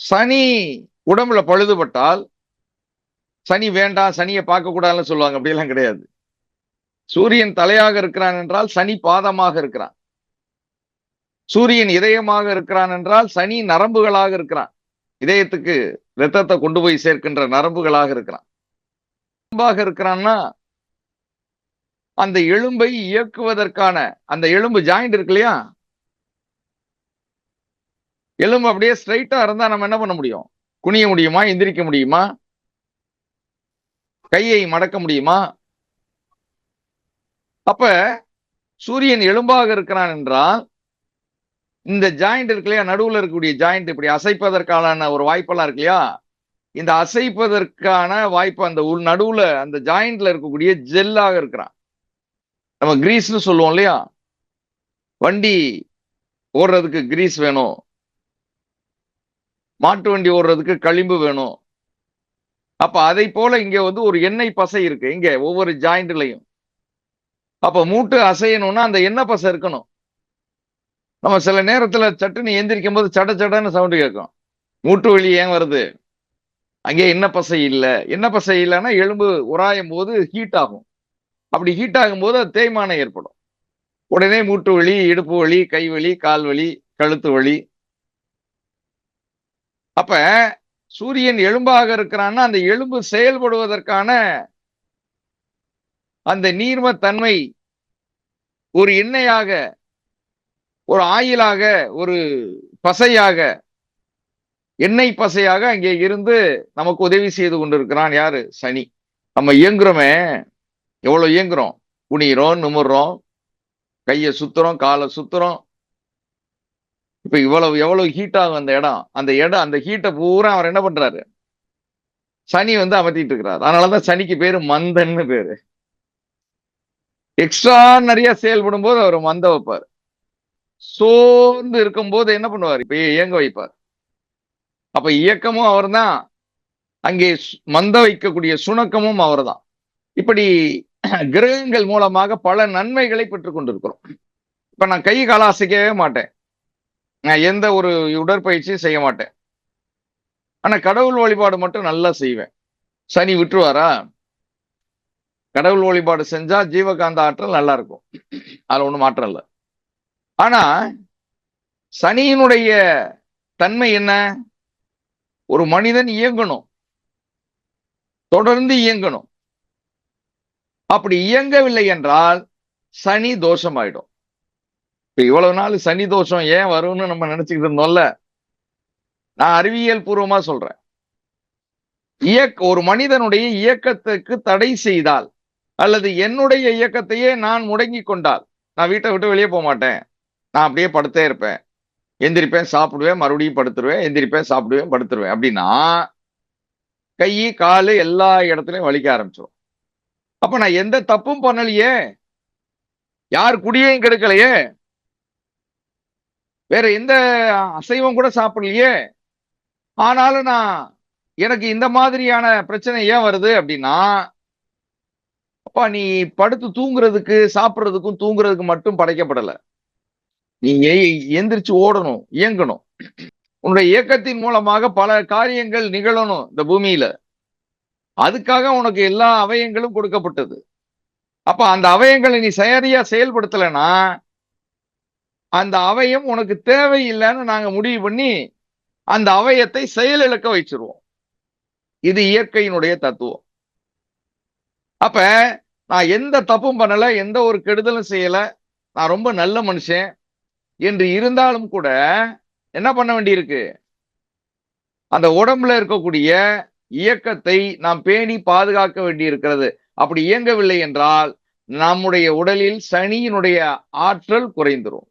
சனி உடம்புல பழுதுபட்டால் சனி வேண்டாம் சனியை பார்க்க கூடாதுன்னு சொல்லுவாங்க. அப்படிலாம் கிடையாது. சூரியன் தலையாக இருக்கிறான் என்றால் சனி பாதமாக இருக்கிறான். சூரியன் இதயமாக இருக்கிறான் என்றால் சனி நரம்புகளாக இருக்கிறான். இதயத்துக்கு ரத்தத்தை கொண்டு போய் சேர்க்கின்ற நரம்புகளாக இருக்கிறான். எலும்பாக இருக்கிறான்னா அந்த எலும்பை இயக்குவதற்கான அந்த எலும்பு ஜாயிண்ட் இருக்கு இல்லையா? எலும்பு அப்படியே ஸ்ட்ரைட்டா இருந்தா நம்ம என்ன பண்ண முடியும்? குனிய முடியுமா? எந்திரிக்க முடியுமா? கையை மடக்க முடியுமா? அப்ப சூரியன் எலும்பாக இருக்கிறான் என்றால் இந்த ஜாயிண்ட் இருக்கு இல்லையா? நடுவுல இருக்கக்கூடிய ஜாயிண்ட் இப்படி அசைப்பதற்கான ஒரு வாய்ப்பெல்லாம் இருக்கு இல்லையா? இந்த அசைப்பதற்கான வாய்ப்பு அந்த உள் நடுவுல அந்த ஜாயிண்ட்ல இருக்கக்கூடிய ஜெல்லாக இருக்கிறான். நம்ம கிரீஸ்னு சொல்லுவோம் இல்லையா? வண்டி ஓடுறதுக்கு கிரீஸ் வேணும். மாட்டு வண்டி ஓடுறதுக்கு களிம்பு வேணும். அப்ப அதை போல இங்க வந்து ஒரு எண்ணெய் பசை இருக்கு. இங்க ஒவ்வொரு ஜாயிண்ட்லையும் அப்ப மூட்டு அசையணும்னா அந்த எண்ணெய் பசை இருக்கணும். நம்ம சில நேரத்துல சட்டுன்னு எந்திரிக்கும் போது சட சடன்னு சவுண்டு கேட்கும். மூட்டு வலி ஏன் வருது? அங்கே எண்ணெய் பசை இல்லை. எண்ணெய் பசை இல்லைன்னா எலும்பு உராயும் போது ஹீட் ஆகும். அப்படி ஹீட் ஆகும் போது அது தேய்மானம் ஏற்படும். உடனே மூட்டு வலி இடுப்பு வலி கை வலி கால் வலி கழுத்து வலி அப்ப சூரியன் எலும்பாக இருக்கிறான்னா அந்த எலும்பு செயல்படுவதற்கான அந்த நீர்மத்தன்மை ஒரு எண்ணெயாக ஒரு ஆயிலாக ஒரு பசையாக எண்ணெய் பசையாக அங்கே இருந்து நமக்கு உதவி செய்து கொண்டிருக்கிறான் யாரு? சனி. நம்ம இயங்குறோமே. எவ்வளவு இயங்குறோம்? குனிகிறோம் நிமிர்றோம். கையை சுத்துறோம் காலை சுத்துறோம். இப்ப இவ்வளவு எவ்வளவு ஹீட் ஆகும் அந்த இடம். அந்த இடம் அந்த ஹீட்டை பூரா அவர் என்ன பண்றாரு? சனி வந்து அமர்த்திட்டு இருக்கிறார். அதனாலதான் சனிக்கு பேரு மந்தன்னு பேரு. எக்ஸ்ட்ரா நிறைய செயல்படும் போது அவர் மந்த வைப்பார். சோர்ந்து இருக்கும்போது என்ன பண்ணுவார்? இப்ப இயங்க வைப்பார். அப்ப இயக்கமும் அவர் தான் அங்கே மந்த வைக்கக்கூடிய சுணக்கமும் அவர்தான். இப்படி கிரகங்கள் மூலமாக பல நன்மைகளை பெற்றுக் கொண்டிருக்கிறோம். இப்ப நான் கை கால அசைக்கவே மாட்டேன். நான் எந்த ஒரு உடற்பயிற்சியும் செய்ய மாட்டேன். ஆனா கடவுள் வழிபாடு மட்டும் நல்லா செய்வேன். சனி விட்டுருவாரா? கடவுள் வழிபாடு செஞ்சா ஜீவகாந்த ஆற்றல் நல்லா இருக்கும். அதுல ஒண்ணும் மாற்றம் இல்லை. ஆனா சனியினுடைய தன்மை என்ன? ஒரு மனிதன் இயங்கணும். தொடர்ந்து இயங்கணும். அப்படி இயங்கவில்லை என்றால் சனி தோஷமாயிடும். இப்ப இவ்வளவு நாள் சனி தோஷம் ஏன் வரும்னு நம்ம நினைச்சுக்கிட்டு இருந்தோம்ல? நான் அறிவியல் பூர்வமா சொல்றேன். இயக்க ஒரு மனிதனுடைய இயக்கத்துக்கு தடை செய்தால் அல்லது என்னுடைய இயக்கத்தையே நான் முடங்கி கொண்டால் நான் வீட்டை விட்டு வெளியே போக மாட்டேன். நான் அப்படியே படுத்தே இருப்பேன். எந்திரிப்பேன் சாப்பிடுவேன் மறுபடியும் படுத்துருவேன் எந்திரிப்பேன் சாப்பிடுவேன் படுத்துருவேன். அப்படின்னா கை காலு எல்லா இடத்துலயும் வலிக்க ஆரம்பிச்சிடும் அப்ப நான் எந்த தப்பும் பண்ணலையே. யார் குடியையும் கெடுக்கலையே. வேற எந்த அசைவம் கூட சாப்பிடலையே. ஆனாலும் நான் எனக்கு இந்த மாதிரியான பிரச்சனை ஏன் வருது அப்படின்னா அப்பா நீ படுத்து தூங்குறதுக்கு சாப்பிடுறதுக்கும் தூங்குறதுக்கு மட்டும் படைக்கப்படலை. நீ எந்திரிச்சு ஓடணும் இயங்கணும். உன்னுடைய இயக்கத்தின் மூலமாக பல காரியங்கள் நிகழணும் இந்த பூமியில. அதுக்காக உனக்கு எல்லா அவயங்களும் கொடுக்கப்பட்டது. அப்ப அந்த அவயங்களை நீ சரியா செயல்படுத்தலைன்னா அந்த அவயம் உனக்கு தேவையில்லைன்னு நாங்க முடிவு பண்ணி அந்த அவயத்தை செயலிழக்க வச்சிருவோம். இது இயற்கையினுடைய தத்துவம். அப்ப நான் எந்த தப்பும் பண்ணல எந்த ஒரு கெடுதலும் செய்யல நான் ரொம்ப நல்ல மனுஷன் என்று இருந்தாலும் கூட என்ன பண்ண வேண்டியிருக்கு? அந்த உடம்புல இருக்கக்கூடிய இயக்கத்தை நாம் பேணி பாதுகாக்க வேண்டியிருக்கிறது. அப்படி இயங்கவில்லை என்றால் நம்முடைய உடலில் சனியினுடைய ஆற்றல் குறைந்துரும்.